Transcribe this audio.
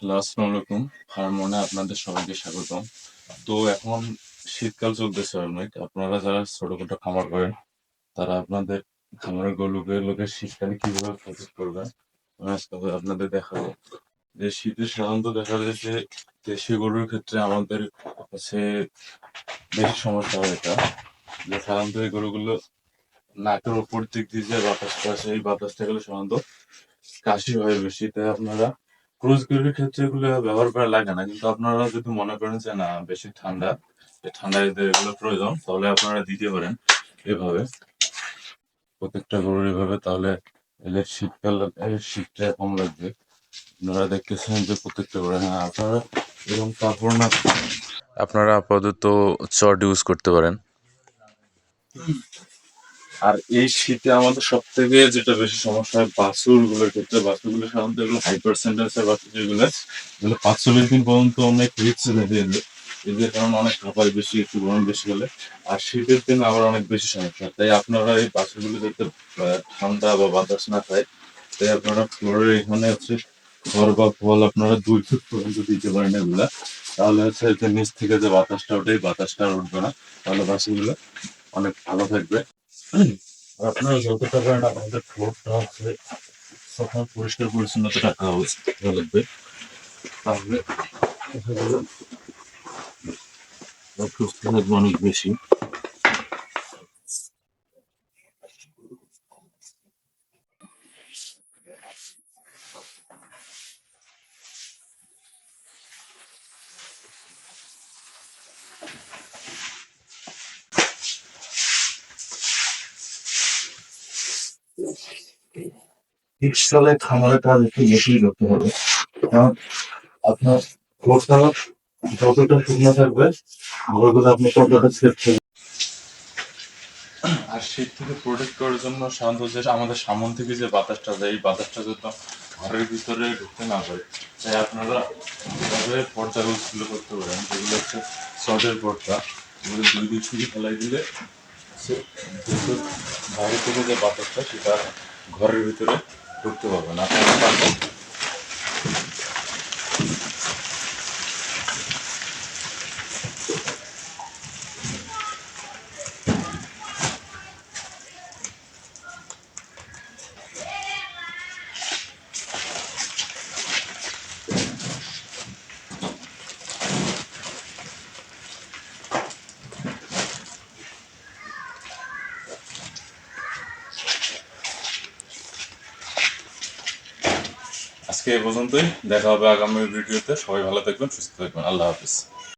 Hello আসসালামু আলাইকুম হারমোনে আপনাদের সবাইকে স্বাগতম। তো এখন শীতকাল চলতেছে অনেক। আপনারা যারা ছোটখাটো খামার করেন, তারা আপনাদের খামারের গরুকে লোকের শীতকালে কীভাবে প্রস্তুত করবেন আমি আজকে আপনাদের দেখাবো। যে শীতে সাধারণত দেখা যায় যে দেশি গরুর ক্ষেত্রে আমাদের কাছে বেশি সমস্যা হয় এটা। যে সাধারণত এই গরুগুলো নাকের উপর দিক দিয়ে যে বাতাসটা আসে, এই বাতাসটা গেলে সাধারণত কাশি হয় বেশি। তাই আপনারা ক্রুজ গরুর ক্ষেত্রে এগুলো ব্যবহার করা লাগে না, কিন্তু আপনারা যদি মনে করেন যে, না, বেশি ঠান্ডা ঠান্ডা এদের এগুলো প্রয়োজন, তাহলে আপনারা দিতে পারেন এভাবে। প্রত্যেকটা গরুর এভাবে, তাহলে এলে শীতকাল এর শীতটা কম লাগবে। আপনারা দেখতেছেন যে প্রত্যেকটা গরু হ্যাঁ আপনারা এরকম কাপড় না আপনারা আপাতত চট ইউজ করতে পারেন। আর এই শীতে আমাদের সব থেকে যেটা বেশি সমস্যা হয় বাছুরগুলোর ক্ষেত্রে বাছুরগুলো সাধারণত এগুলো হাই পার্সেন্টেজের বাছুর যেগুলো এগুলো পাঁচ চল্লিশ দিন পর্যন্ত অনেক রিক্স এদের কারণে অনেক খাবার বেশি, একটু গরম বেশি হলে। আর শীতের দিন আবার অনেক বেশি সমস্যা তাই আপনারা এই বাছুরগুলো যাতে ঠান্ডা বা বাতাস না খায়, তাই আপনারা ফ্লোরের এখানে হচ্ছে ঘর বা ফল আপনারা দুই ফুট পর্যন্ত দিতে পারেন এগুলা। তাহলে হচ্ছে নিচ থেকে যে বাতাসটা ওঠে বাতাসটা উঠবে না। তাহলে বাছুরগুলো অনেক ভালো থাকবে। আপনারা যতটা পারেন আপনাদের ফ্লোরটা হচ্ছে সকাল পরিষ্কার পরিচ্ছন্নতা রাখা ভালো লাগবে। তাহলে দেখা যাবে। আপনার সুস্থ থাকবে অনেক বেশি। শীতকালে খামারের কাজ একটু বেশি করতে হবে। কারণ আপনার যতটা থাকবে ঘরগুলো আপনি ততটা সেফ থাকবে আর শীত থেকে প্রোটেক্ট করার জন্য সাধারণত যে আমাদের সামন থেকে যে বাতাসটা যায়, এই বাতাসটা যাতে ঘরের ভিতরে ঢুকতে না পারে। তাই আপনারা এভাবে পর্দাগুলো করতে পারেন, যেগুলো হচ্ছে শর্টের পর্দা। এগুলো দুই দুই ছুরি ফেলাই দিলে বাইরে থেকে যে বাতাসটা, সেটা ঘরের ভিতরে ঢুকতে পারবে না পারবেন আজকে এই পর্যন্তই। দেখা হবে আগামী ভিডিওতে। সবাই ভালো থাকবেন সুস্থ থাকবেন। আল্লাহ হাফিজ।